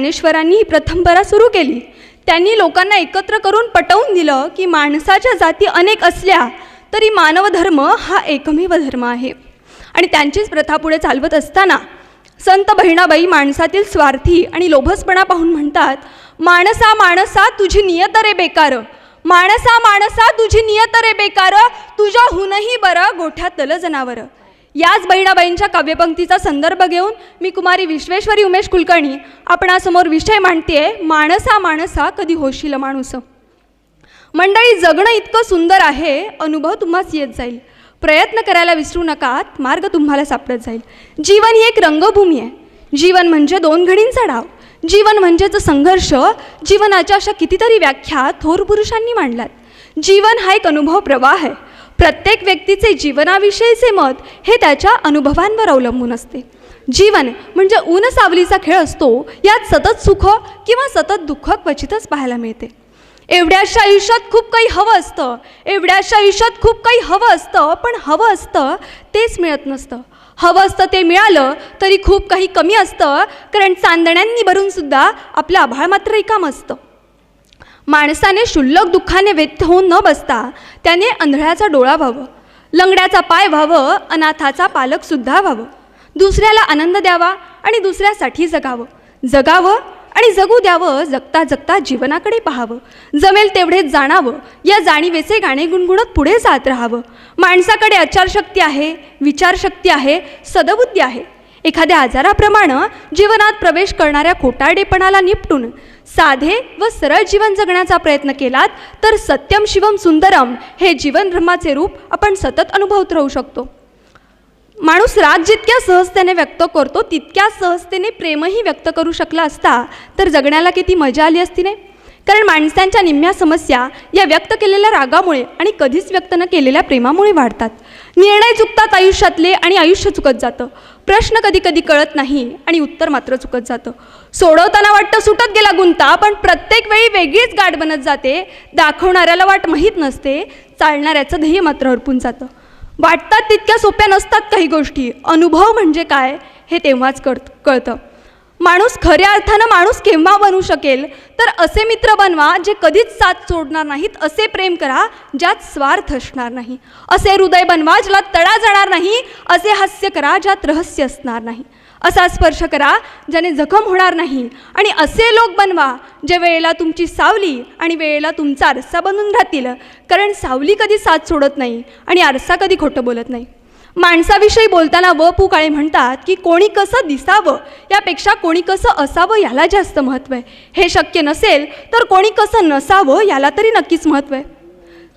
ज्ञानेश्वरांनी ही प्रथमपरा सुरू केली. त्यांनी लोकांना एकत्र करून पटवून दिलं की माणसाच्या जाती अनेक असल्या तरी मानवधर्म हा एकमेव धर्म आहे. आणि त्यांचीच प्रथा पुढे चालवत असताना संत बहिणाबाई माणसातील स्वार्थी आणि लोभसपणा पाहून म्हणतात माणसा माणसा तुझी नियत रे बेकार. माणसा माणसा तुझी नियत रे बेकार. तुझ्याहूनही बरं गोठ्यातलं जनावरं. याच बहिणाबाईंच्या काव्यपंक्तीचा संदर्भ घेऊन मी कुमारी विश्वेश्वरी उमेश कुलकर्णी आपणासमोर विषय मांडतेय माणसा माणसा कधी होशील माणूस. मंडळी जगणं इतकं सुंदर आहे अनुभव तुम्हाच येत जाईल. प्रयत्न करायला विसरू नकात मार्ग तुम्हाला सापडत जाईल. जीवन ही एक रंगभूमी आहे. जीवन म्हणजे दोन घडींचा डाव. जीवन म्हणजेच संघर्ष. जीवनाच्या अशा कितीतरी व्याख्या थोर पुरुषांनी मांडल्यात. जीवन हा एक अनुभव प्रवाह आहे. प्रत्येक व्यक्तीचे जीवनाविषयीचे मत हे त्याच्या अनुभवांवर अवलंबून असते. जीवन म्हणजे ऊन सावलीचा खेळ असतो यात सतत सुख किंवा सतत दुःख क्वचितच पाहायला मिळते. एवढ्याशा आयुष्यात खूप काही हवं असतं एवढ्याशा आयुष्यात खूप काही हवं असतं पण हवं असतं तेच मिळत नसतं. हवं असतं ते मिळालं तरी खूप काही कमी असतं कारण चांदण्यांनी भरूनसुद्धा आपलं आभाळ मात्र रिकाम असतं. माणसाने शुल्लक दुःखाने व्यक्त होऊन न बसता त्याने आंधळ्याचा डोळा व्हावं लंगड्याचा पाय व्हावं अनाथाचा पालकसुद्धा व्हावं. दुसऱ्याला आनंद द्यावा आणि दुसऱ्यासाठी जगावं. जगावं आणि जगू द्यावं जगता जगता जीवनाकडे पाहावं. जमेल तेवढेच जाणावं या जाणीवेचे गाणे गुणगुणत पुढे जात राहावं. माणसाकडे आचारशक्ती आहे विचारशक्ती आहे सदबुद्धी आहे. एखाद्या आजाराप्रमाणे जीवनात प्रवेश करणाऱ्या खोटारडेपणाला निपटून साधे व सरळ जीवन जगण्याचा प्रयत्न केलात तर सत्यम शिवम सुंदरम हे जीवन ब्रह्माचे रूप आपण सतत अनुभवत राहू शकतो. माणूस राग जितक्या सहजतेने व्यक्त करतो तितक्या सहजतेने प्रेमही व्यक्त करू शकला असता तर जगण्याला किती मजा आली असती नाही कारण माणसांच्या निम्म्या समस्या या व्यक्त केलेल्या रागामुळे आणि कधीच व्यक्त न केलेल्या प्रेमामुळे वाढतात. निर्णय चुकतात आयुष्यातले आणि आयुष्य चुकत जातं. प्रश्न कधी कधी कळत नाही आणि उत्तर मात्र चुकत जातं. सोडवताना वाटतं सुटत गेला गुंता पण प्रत्येक वेळी वेगळीच गाठ बनत जाते. दाखवणाऱ्याला वाट माहीत नसते चालणाऱ्याचं ध्येय मात्र हरपून जातं. वाटतात तितक्या सोप्या नसतात काही गोष्टी. अनुभव म्हणजे काय हे तेव्हाच कळत कळतं. माणूस खऱ्या अर्थानं माणूस केव्हा बनू शकेल? तर असे मित्र बनवा जे कधीच साथ सोडणार नाहीत असे प्रेम करा ज्यात स्वार्थ असणार नाही. असे हृदय बनवा ज्याला तडा जाणार नाही असे हास्य करा ज्यात रहस्य असणार नाही. असा स्पर्श करा ज्याने जखम होणार नाही. आणि असे लोक बनवा जे वेळेला तुमची सावली आणि वेळेला तुमचा आरसा बनून राहतील. कारण सावली कधी साथ सोडत नाही आणि आरसा कधी खोटं बोलत नाही. माणसाविषयी बोलताना व पू काळे म्हणतात की कोणी कसं दिसावं यापेक्षा कोणी कसं असावं याला जास्त महत्त्व आहे. हे शक्य नसेल तर कोणी कसं नसावं याला तरी नक्कीच महत्त्व आहे.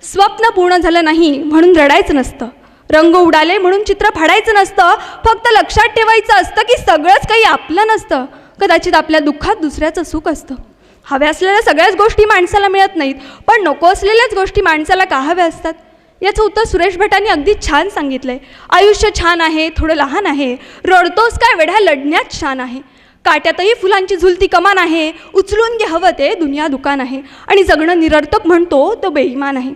स्वप्न पूर्ण झालं नाही म्हणून रडायचं नसतं. रंग उडाले म्हणून चित्र फाडायचं नसतं. फक्त लक्षात ठेवायचं असतं की सगळंच काही आपलं नसतं. कदाचित आपल्या दुःखात दुसऱ्याचं सुख असतं. हव्या असलेल्या सगळ्याच गोष्टी माणसाला मिळत नाहीत पण नको असलेल्याच गोष्टी माणसाला का हव्या असतात? याचं उत्तर सुरेश भटांनी अगदी छान सांगितलं आहे आयुष्य छान आहे थोडं लहान आहे. रडतोस काय वेढ्या लढण्यात छान आहे. काट्यातही फुलांची झुलती कमान आहे. उचलून घे हवं ते दुनिया दुकान आहे. आणि जगणं निरर्थक म्हणतो तो बेईमान आहे.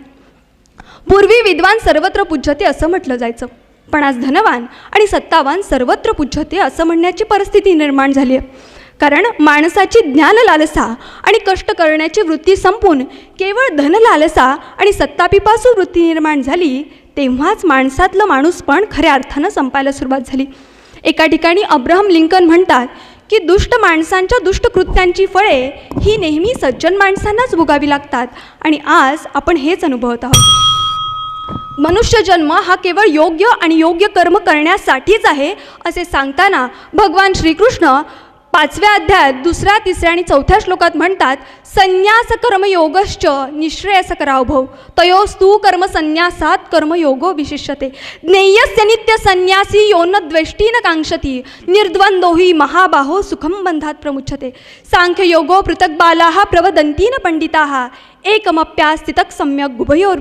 पूर्वी विद्वान सर्वत्र पूज्यते असं म्हटलं जायचं. पण आज धनवान आणि सत्तावान सर्वत्र पूज्यते असं म्हणण्याची परिस्थिती निर्माण झाली आहे. कारण माणसाची ज्ञान लालसा आणि कष्ट करण्याची वृत्ती संपून केवळ धन लालसा आणि सत्तापिपासू वृत्ती निर्माण झाली तेव्हाच माणसातलं माणूस पण खऱ्या अर्थानं संपायला सुरुवात झाली. एका ठिकाणी अब्राहम लिंकन म्हणतात की दुष्ट माणसांच्या दुष्ट कृत्यांची फळे ही नेहमी सज्जन माणसांनाच भोगावी लागतात आणि आज आपण हेच अनुभवत आहोत. मनुष्य जन्म हा केवळ योग्य आणि योग्य कर्म करण्यासाठीच आहे असे सांगताना भगवान श्रीकृष्ण पाचव्या अध्यायात दुसऱ्या तिसऱ्या आणि चौथ्या श्लोकात म्हणतात संन्यास कर्मयोगश्च निश्रेयस करावभव तयोस्तु कर्म संन्यासात कर्मयोगो विशिष्यते। ज्ञेयस्य नित्य संन्यासी यो कांक्षती निर्द्वंदो हि महाबाहो सुखम बंधात प्रमुच्छते सांख्ययोगो पृथक बाला प्रवदंतीन पंडिता एकमप्यास्थितक सम्यक गुभयोर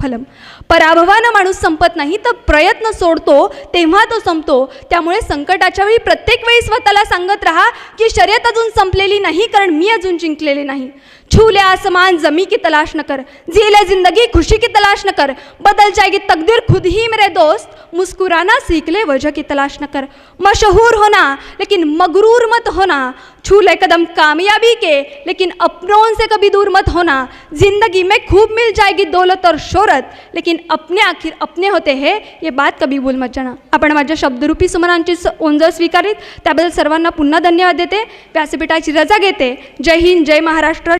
फलम. पराभवानं माणूस संपत नाही तर प्रयत्न सोडतो तेव्हा तो संपतो. त्यामुळे संकटाच्या वेळी प्रत्येक वेळी स्वतःला सांगत राहा की शर्यत अजून संपलेली नाही कारण मी अजून जिंकलेले नाही. छू ले आसमान जमी की तलाश न कर। जी ले जिंदगी खुशी की तलाश न कर। बदल जाएगी तकदीर खुद ही मेरे दोस्त। मुस्कुराना सीख ले वजह की तलाश न कर। मशहूर होना लेकिन मगरूर मत होना। छू ले कदम कामयाबी के लेकिन अपनों से कभी दूर मत होना। जिंदगी में खूब मिल जाएगी दौलत और शोहरत लेकिन अपने आखिर अपने होते हैं ये बात कभी भूल मत जाना। आपण माझ्या शब्दरूपी सुमनांची स- ओंजळ स्वीकारित त्याबद्दल सर्वांना पुन्हा धन्यवाद देते. व्यासपीठाची रजा घेते. जय हिंद जय महाराष्ट्र.